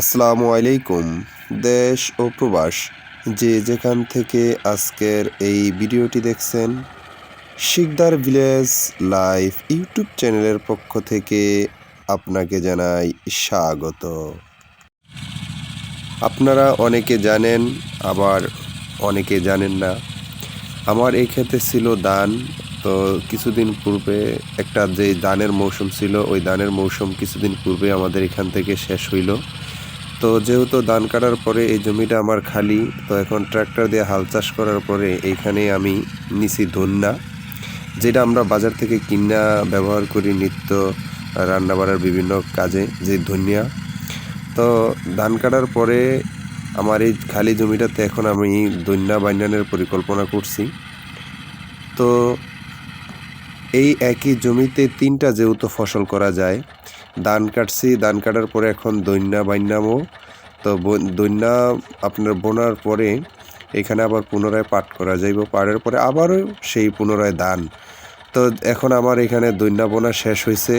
আসসালামু আলাইকুম, দেশ ও প্রবাস, যে যেখান থেকে আজকের এই ভিডিওটি দেখছেন, শিকদার ভিলেজ লাইভ ইউটিউব চ্যানেলের পক্ষ থেকে আপনাকে জানাই স্বাগত। আপনারা অনেকে জানেন, আবার অনেকে জানেন না। আমার এই ক্ষেতে ছিল দান তো কিছুদিন পূর্বে একটা যে দানের মৌসুম ছিল, ওই দানের মৌসুম কিছুদিন পূর্বে আমাদের এখান থেকে শেষ হইল। তো যেহেতু ধান কাটার পরে এই জমিটা আমার খালি, তো এখন ট্র্যাক্টর দিয়ে হাল চাষ করার পরে এইখানে আমি নিছি ধন্যা, যেটা আমরা বাজার থেকে কিনা, ব্যবহার করি নিত্য, রান্না বাড়ার বিভিন্ন কাজে, যে ধনিয়া। তো ধান কাটার পরে আমার এই খালি জমিটাতে এখন আমি দৈন্যা বাইন্যানের পরিকল্পনা করছি। তো এই একই জমিতে তিনটা যেহেতু ফসল করা যায় ধান কাটছি, ধান কাটার পরে এখন দৈন্যা বাইন্যামও তো দৈন্যা আপনার বোনার পরে এখানে আবার পুনরায় পাট করা যাইব। পাটের পরে আবারও সেই পুনরায় দান তো এখন আমার এখানে দৈন্যা বোনা শেষ হয়েছে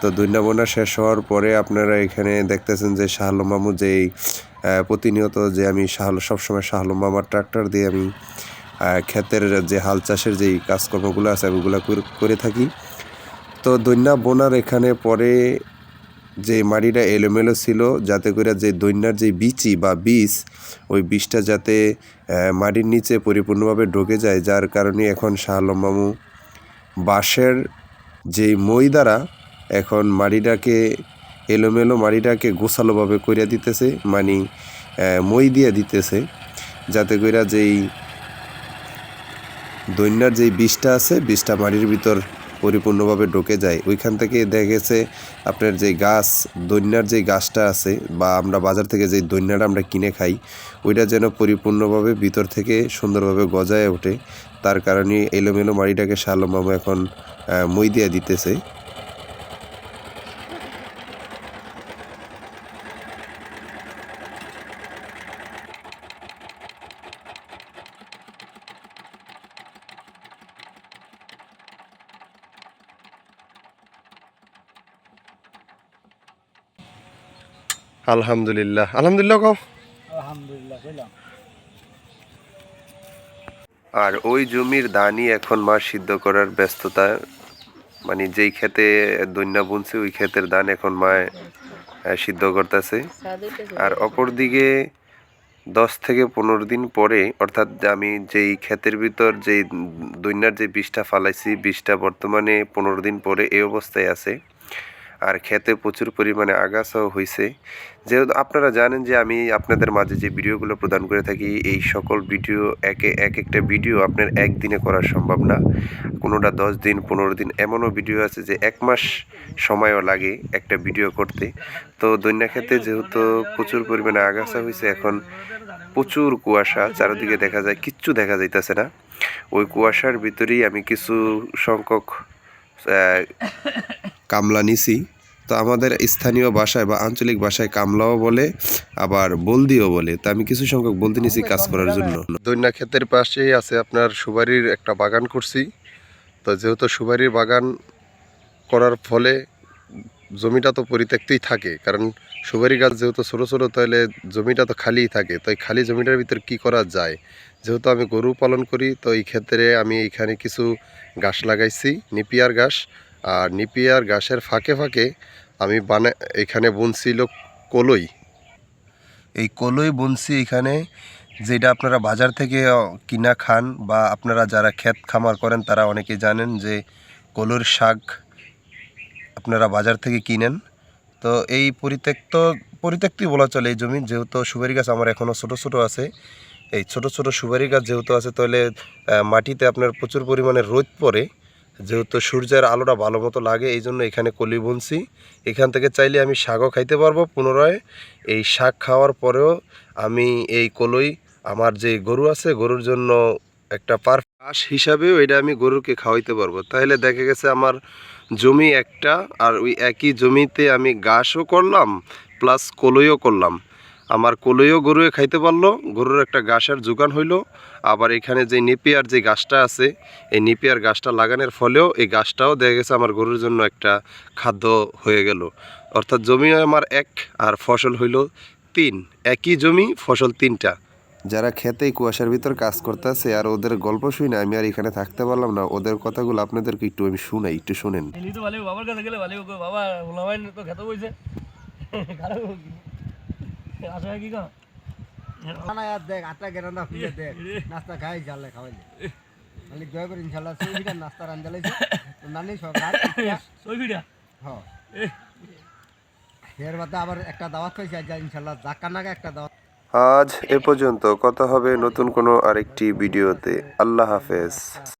তো দৈন্যা বোনা শেষ হওয়ার পরে আপনারা এখানে দেখতেছেন যে শাহালম মামু যেই প্রতিনিয়ত যে আমি শাহাল, সবসময় শাহালম মামার ট্রাক্টর দিয়ে আমি ক্ষেতের যে হাল চাষের যেই কাজকর্মগুলো আছে আমি ওগুলো করে থাকি। তো দৈন্যা বোনার এখানে পরে যে মাটিটা এলোমেলো ছিল, যাতে করে যে দৈন্যার যে বিচি বা বীজ ওই বীজটা যাতে মাটির নিচে পরিপূর্ণভাবে ঢুকে যায়, যার কারণে এখন শাহ আলম মামু বাঁশের যে মই দ্বারা এখন মাটিটাকে এলোমেলো মাটিটাকে গোছালোভাবে করিয়া দিতেছে মানে মই দিয়ে দিতেছে, যাতে কইরা যেই দৈন্যার যেই বিষটা আছে, বিষটা মাটির ভিতর পরিপূর্ণভাবে ঢুকে যায়। ওইখান থেকে দেখা গেছে আপনার যে গাছ, দৈন্যার যে গাছটা আছে বা আমরা বাজার থেকে যে দৈন্যাটা আমরা কিনে খাই, ওইটা যেন পরিপূর্ণভাবে ভিতর থেকে সুন্দরভাবে গজায় ওঠে। তার কারণে এলোমেলো মাড়িটাকে শালম এখন মই দিয়ে দিতেছে। আলহামদুলিল্লাহ। আলহামদুলিল্লাহ কও। আলহামদুলিল্লাহ আর ওই জমির ধানই এখন মা সিদ্ধ করার ব্যস্ততা মানে যেই খেতে দৈন্যা বুনছে ওই ক্ষেতের ধান এখন মা সিদ্ধ করতেছে। আর অপরদিকে দশ থেকে পনেরো দিন পরে অর্থাৎ আমি যেই ক্ষেতের ভিতর যেই দৈন্যার যে বীজটা ফালাইছি বীজটা বর্তমানে পনেরো দিন পরে এই অবস্থায় আছে। আর খেতে প্রচুর পরিমাণে আগাছাও হয়েছে যেহেতু আপনারা জানেন যে আমি আপনাদের মাঝে যে ভিডিওগুলো প্রদান করে থাকি, এই সকল ভিডিও, একে এক একটা ভিডিও আপনার একদিনে করা সম্ভব না। কোনোটা দশ দিন, পনেরো দিন, এমনও ভিডিও আছে যে এক মাস সময়ও লাগে একটা ভিডিও করতে। তো দৈন্যা খেতে যেহেতু প্রচুর পরিমাণে আগাছা হয়েছে এখন প্রচুর কুয়াশা, চারিদিকে দেখা যায়, কিচ্ছু দেখা যাইতেছে না। ওই কুয়াশার ভিতরেই আমি কিছু সংখ্যক কামলা নিছি। তো আমাদের স্থানীয় ভাষায় বা আঞ্চলিক ভাষায় কামলাও বলে আবার বলদিও বলে। তো আমি কিছু সংখ্যক বলদি নিছি কাজ করার জন্য। দৈন্যা ক্ষেতের পাশেই আছে আপনার সুবারির একটা বাগান করছি। তো যেহেতু সুবারির বাগান করার ফলে জমিটা তো পরিত্যক্তই থাকে কারণ সুপারি গাছ যেহেতু ছোটো ছোটো তাহলে জমিটা তো খালিই থাকে। তো এই খালি জমিটার ভিতর কি করা যায়? যেহেতু আমি গরু পালন করি তো এই ক্ষেত্রে আমি এখানে কিছু গাছ লাগাইছি নিপিয়ার গাছ। আর নিপিয়ার গাছের ফাঁকে ফাঁকে আমি বানা, এখানে বুনছিল কলই। এই কলই বুনছি এখানে, যেটা আপনারা বাজার থেকে কিনা খান বা আপনারা যারা ক্ষেত খামার করেন, তারা অনেকে জানেন যে কলুর শাক আপনারা বাজার থেকে কিনেন। তো এই পরিত্যক্ত পরিত্যক্তই বলা চলে এই জমি, যেহেতু সুপারি গাছ আমার এখনও ছোট ছোট আছে, এই ছোট ছোট সুপারি গাছ যেহেতু আছে, তাহলে মাটিতে আপনার প্রচুর পরিমাণে রোদ পড়ে যেহেতু সূর্যের আলোটা ভালো মতো লাগে, এই জন্য এখানে কলি বুনছি। এখান থেকে চাইলে আমি শাকও খাইতে পারব পুনরায়। এই শাক খাওয়ার পরেও আমি এই কলই, আমার যে গরু আছে, গরুর জন্য একটা পার ঘাস হিসাবেও এটা আমি গরুকে খাওয়াইতে পারব। তাহলে দেখা গেছে আমার জমি একটা, আর ওই একই জমিতে আমি ঘাসও করলাম প্লাস কলইও করলাম। আমার কোলেও গরুয়ে খাইতে পারল গরুর একটা গাছের যোগান হইল। আবার এখানে যে নিপিয়ার যে গাছটা আছে এই নিপিয়ার গাছটা লাগানোর ফলেও এই গাছটাও দেখা গেছে আমার গরুর জন্য একটা খাদ্য হয়ে গেল। অর্থাৎ জমি আমার এক আর ফসল হইল তিন। একই জমি ফসল তিনটা। যারা খেতে কুয়াশার ভিতর কাজ করতেছে আর ওদের গল্প শুই না আমি আর এখানে থাকতে পারলাম না ওদের কথাগুলো আপনাদেরকে একটু আমি শুনাই একটু শুনেন। বাবার কাছে গেলে বাবা তো খেতে বইছে। আবার একটা দাওয়াত আজ একটা দাওয়াত। আজ এ পর্যন্ত কথা হবে নতুন কোনো আরেকটি ভিডিওতে। আল্লাহ হাফেজ।